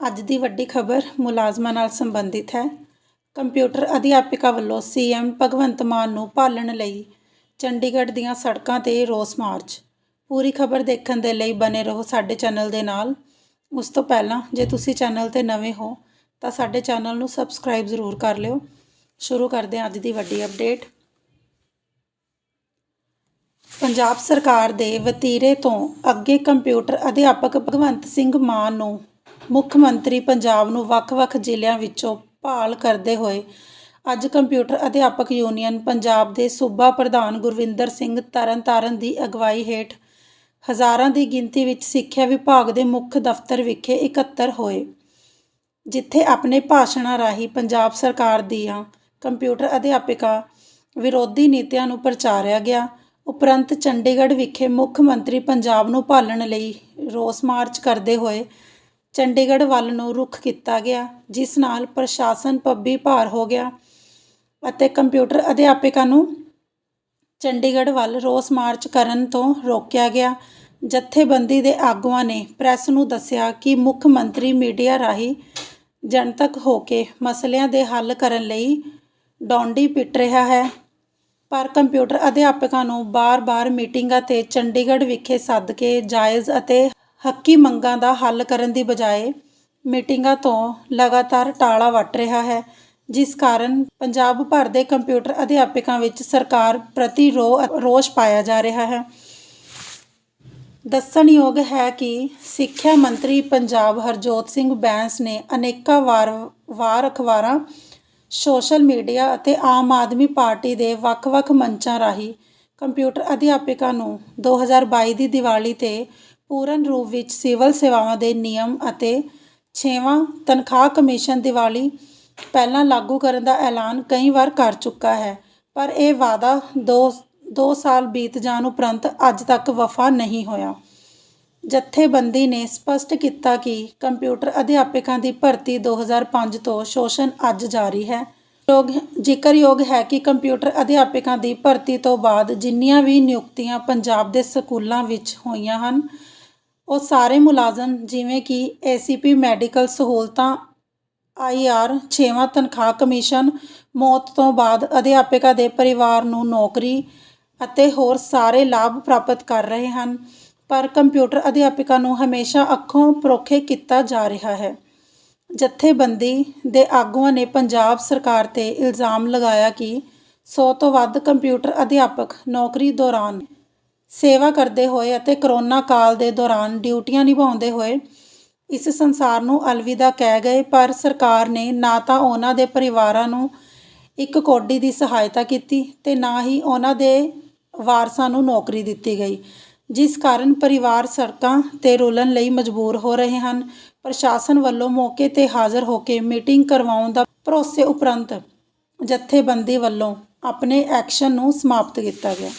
ਅੱਜ ਦੀ ਵੱਡੀ ਖਬਰ ਮੁਲਾਜ਼ਮਾਂ ਨਾਲ ਸੰਬੰਧਿਤ ਹੈ। ਕੰਪਿਊਟਰ ਅਧਿਆਪਕਾਂ ਵੱਲੋਂ ਸੀਐਮ ਭਗਵੰਤ ਮਾਨ ਨੂੰ ਭਾਲਣ ਲਈ ਚੰਡੀਗੜ੍ਹ ਦੀਆਂ ਸੜਕਾਂ ਤੇ ਰੋਸ ਮਾਰਚ। ਪੂਰੀ ਖਬਰ ਦੇਖਣ ਦੇ ਲਈ ਬਨੇ ਰਹੋ ਸਾਡੇ ਚੈਨਲ ਦੇ ਨਾਲ। ਉਸ ਤੋਂ ਪਹਿਲਾਂ ਜੇ ਤੁਸੀਂ ਚੈਨਲ ਤੇ ਨਵੇਂ ਹੋ, ਤਾਂ ਸਾਡੇ ਚੈਨਲ ਨੂੰ ਸਬਸਕ੍ਰਾਈਬ ਜ਼ਰੂਰ ਕਰ ਲਿਓ। ਸ਼ੁਰੂ ਕਰਦੇ ਹਾਂ ਅੱਜ ਦੀ ਵੱਡੀ ਅਪਡੇਟ। ਪੰਜਾਬ ਸਰਕਾਰ ਦੇ ਵਤੀਰੇ ਤੋਂ ਅੱਗੇ ਕੰਪਿਊਟਰ ਅਧਿਆਪਕ ਭਗਵੰਤ ਸਿੰਘ ਮਾਨ ਨੂੰ ਮੁੱਖ ਮੰਤਰੀ ਪੰਜਾਬ ਨੂੰ ਵੱਖ-ਵੱਖ ਜ਼ਿਲ੍ਹਿਆਂ ਵਿੱਚੋਂ ਭਾਲ ਕਰਦੇ ਹੋਏ ਅੱਜ ਕੰਪਿਊਟਰ ਅਧਿਆਪਕ ਯੂਨੀਅਨ ਪੰਜਾਬ ਦੇ ਸੂਬਾ ਪ੍ਰਧਾਨ ਗੁਰਵਿੰਦਰ ਸਿੰਘ ਤਰਨਤਾਰਨ ਦੀ ਅਗਵਾਈ ਹੇਠ ਹਜ਼ਾਰਾਂ ਦੀ ਗਿਣਤੀ ਵਿੱਚ ਸਿੱਖਿਆ ਵਿਭਾਗ ਦੇ ਮੁੱਖ ਦਫ਼ਤਰ ਵਿਖੇ ਇਕੱਤਰ ਹੋਏ, ਜਿੱਥੇ ਆਪਣੇ ਭਾਸ਼ਣਾਂ ਰਾਹੀਂ ਪੰਜਾਬ ਸਰਕਾਰ ਦੀਆਂ ਕੰਪਿਊਟਰ ਅਧਿਆਪਿਕਾ ਵਿਰੋਧੀ ਨੀਤੀਆਂ ਨੂੰ ਪ੍ਰਚਾਰਿਆ ਗਿਆ। ਉਪਰੰਤ ਚੰਡੀਗੜ੍ਹ ਵਿਖੇ ਮੁੱਖ ਮੰਤਰੀ ਪੰਜਾਬ ਨੂੰ ਭਾਲਣ ਲਈ ਰੋਸ ਮਾਰਚ ਕਰਦੇ ਹੋਏ ਚੰਡੀਗੜ੍ਹ ਵੱਲ ਨੂੰ ਰੁਖ ਕੀਤਾ ਗਿਆ, ਜਿਸ ਨਾਲ ਪ੍ਰਸ਼ਾਸਨ ਪੱਬੀ ਭਾਰ ਹੋ ਗਿਆ ਅਤੇ ਕੰਪਿਊਟਰ ਅਧਿਆਪਕਾਂ ਨੂੰ ਚੰਡੀਗੜ੍ਹ ਵੱਲ ਰੋਸ ਮਾਰਚ ਕਰਨ ਤੋਂ ਰੋਕਿਆ ਗਿਆ। ਜਥੇਬੰਦੀ ਦੇ ਆਗੂਆਂ ਨੇ ਪ੍ਰੈਸ ਨੂੰ ਦੱਸਿਆ ਕਿ ਮੁੱਖ ਮੰਤਰੀ ਮੀਡੀਆ ਰਾਹੀਂ ਜਨਤਕ ਹੋ ਕੇ ਮਸਲਿਆਂ ਦੇ ਹੱਲ ਕਰਨ ਲਈ ਡੌਂਡੀ ਪਿੱਟ ਰਿਹਾ ਹੈ। ਪਰ ਕੰਪਿਊਟਰ ਅਧਿਆਪਕਾਂ ਨੂੰ ਬਾਰ-ਬਾਰ ਮੀਟਿੰਗਾਂ ਤੇ ਚੰਡੀਗੜ੍ਹ ਵਿਖੇ ਸੱਦ ਕੇ ਜਾਇਜ਼ ਅਤੇ ਹੱਕੀ ਮੰਗਾਂ ਦਾ ਹੱਲ ਕਰਨ ਦੀ ਬਜਾਏ ਮੀਟਿੰਗਾਂ ਤੋਂ ਲਗਾਤਾਰ ਟਾਲਾ ਵੱਟ ਰਿਹਾ ਹੈ, ਜਿਸ ਕਾਰਨ ਪੰਜਾਬ ਭਰ ਦੇ ਕੰਪਿਊਟਰ ਅਧਿਆਪਕਾਂ ਵਿੱਚ ਸਰਕਾਰ ਪ੍ਰਤੀ ਰੋ, ਰੋਸ਼ ਪਾਇਆ ਜਾ ਰਿਹਾ ਹੈ। ਦੱਸਣਯੋਗ ਹੈ ਕਿ ਸਿੱਖਿਆ ਮੰਤਰੀ ਪੰਜਾਬ ਹਰਜੋਤ ਸਿੰਘ ਬੈਂਸ ਨੇ ਅਨੇਕਾਂ ਵਾਰ ਵਾਰ ਅਖਬਾਰਾਂ, ਸੋਸ਼ਲ ਮੀਡੀਆ ਅਤੇ ਆਮ ਆਦਮੀ ਪਾਰਟੀ ਦੇ ਵੱਖ-ਵੱਖ ਮੰਚਾਂ ਰਾਹੀਂ ਕੰਪਿਊਟਰ ਅਧਿਆਪਕਾਂ ਨੂੰ 2022 ਦੀ ਦੀਵਾਲੀ ਤੇ ਪੂਰਨ ਰੂਪ ਵਿੱਚ ਸਿਵਲ ਸੇਵਾਵਾਂ ਦੇ ਨਿਯਮ ਅਤੇ ਛੇਵਾਂ ਤਨਖਾਹ ਕਮਿਸ਼ਨ ਦੀਵਾਲੀ ਪਹਿਲਾਂ ਲਾਗੂ ਕਰਨ ਦਾ ਐਲਾਨ ਕਈ ਵਾਰ ਕਰ ਚੁੱਕਾ ਹੈ, ਪਰ ਇਹ ਵਾਅਦਾ ਦੋ ਦੋ ਸਾਲ ਬੀਤ ਜਾਣ ਉਪਰੰਤ ਅੱਜ ਤੱਕ ਵਫਾ ਨਹੀਂ ਹੋਇਆ। ਜਥੇਬੰਦੀ ਨੇ ਸਪਸ਼ਟ ਕੀਤਾ ਕਿ ਕੰਪਿਊਟਰ ਅਧਿਆਪਕਾਂ ਦੀ ਭਰਤੀ 2005 ਤੋਂ ਸ਼ੋਸ਼ਣ ਅੱਜ ਜਾਰੀ ਹੈ। ਯੋਗ, ਜ਼ਿਕਰਯੋਗ ਹੈ ਕਿ ਕੰਪਿਊਟਰ ਅਧਿਆਪਕਾਂ ਦੀ ਭਰਤੀ ਤੋਂ ਬਾਅਦ ਜਿੰਨੀਆਂ ਵੀ ਨਿਯੁਕਤੀਆਂ ਪੰਜਾਬ ਦੇ ਸਕੂਲਾਂ ਵਿੱਚ ਹੋਈਆਂ ਹਨ ਉਹ ਸਾਰੇ ਮੁਲਾਜ਼ਮ, ਜਿਵੇਂ ਕਿ ਏਸੀਪੀ ਮੈਡੀਕਲ ਸਹੂਲਤਾਂ ਆਈਆਰ ਛੇਵਾਂ ਤਨਖਾਹ ਕਮਿਸ਼ਨ, ਮੌਤ ਤੋਂ ਬਾਅਦ ਅਧਿਆਪਕਾਂ ਦੇ ਪਰਿਵਾਰ ਨੂੰ ਨੌਕਰੀ ਅਤੇ ਹੋਰ ਸਾਰੇ ਲਾਭ ਪ੍ਰਾਪਤ ਕਰ ਰਹੇ ਹਨ। ਪਰ ਕੰਪਿਊਟਰ ਅਧਿਆਪਕਾਂ ਨੂੰ ਹਮੇਸ਼ਾ ਅੱਖੋਂ ਪਰੋਖੇ ਕੀਤਾ ਜਾ ਰਿਹਾ ਹੈ। ਜਥੇਬੰਦੀ ਦੇ ਆਗੂਆਂ ਨੇ ਪੰਜਾਬ ਸਰਕਾਰ ਤੇ ਇਲਜ਼ਾਮ ਲਗਾਇਆ ਕਿ 100 ਤੋਂ ਵੱਧ ਕੰਪਿਊਟਰ ਅਧਿਆਪਕ ਨੌਕਰੀ ਦੌਰਾਨ ਸੇਵਾ ਕਰਦੇ ਹੋਏ ਅਤੇ ਕਰੋਨਾ ਕਾਲ ਦੇ ਦੌਰਾਨ ਡਿਊਟੀਆਂ ਨਿਭਾਉਂਦੇ ਹੋਏ ਇਸ ਸੰਸਾਰ ਨੂੰ ਅਲਵਿਦਾ ਕਹਿ ਗਏ, ਪਰ ਸਰਕਾਰ ਨੇ ਨਾ ਤਾਂ ਉਹਨਾਂ ਦੇ ਪਰਿਵਾਰਾਂ ਨੂੰ ਇੱਕ ਕੋਡੀ ਦੀ ਸਹਾਇਤਾ ਕੀਤੀ ਤੇ ਨਾ ਹੀ ਉਹਨਾਂ ਦੇ ਵਾਰਸਾਂ ਨੂੰ ਨੌਕਰੀ ਦਿੱਤੀ ਗਈ, ਜਿਸ ਕਾਰਨ ਪਰਿਵਾਰ ਸੜਕਾਂ ਤੇ ਰੁਲਣ ਲਈ ਮਜਬੂਰ ਹੋ ਰਹੇ ਹਨ। ਪ੍ਰਸ਼ਾਸਨ ਵੱਲੋਂ ਮੌਕੇ ਤੇ ਹਾਜ਼ਰ ਹੋ ਕੇ ਮੀਟਿੰਗ ਕਰਵਾਉਣ ਦਾ ਭਰੋਸੇ ਉਪਰੰਤ ਜਥੇਬੰਦੀ ਵੱਲੋਂ ਆਪਣੇ ਐਕਸ਼ਨ ਨੂੰ ਸਮਾਪਤ ਕੀਤਾ ਗਿਆ।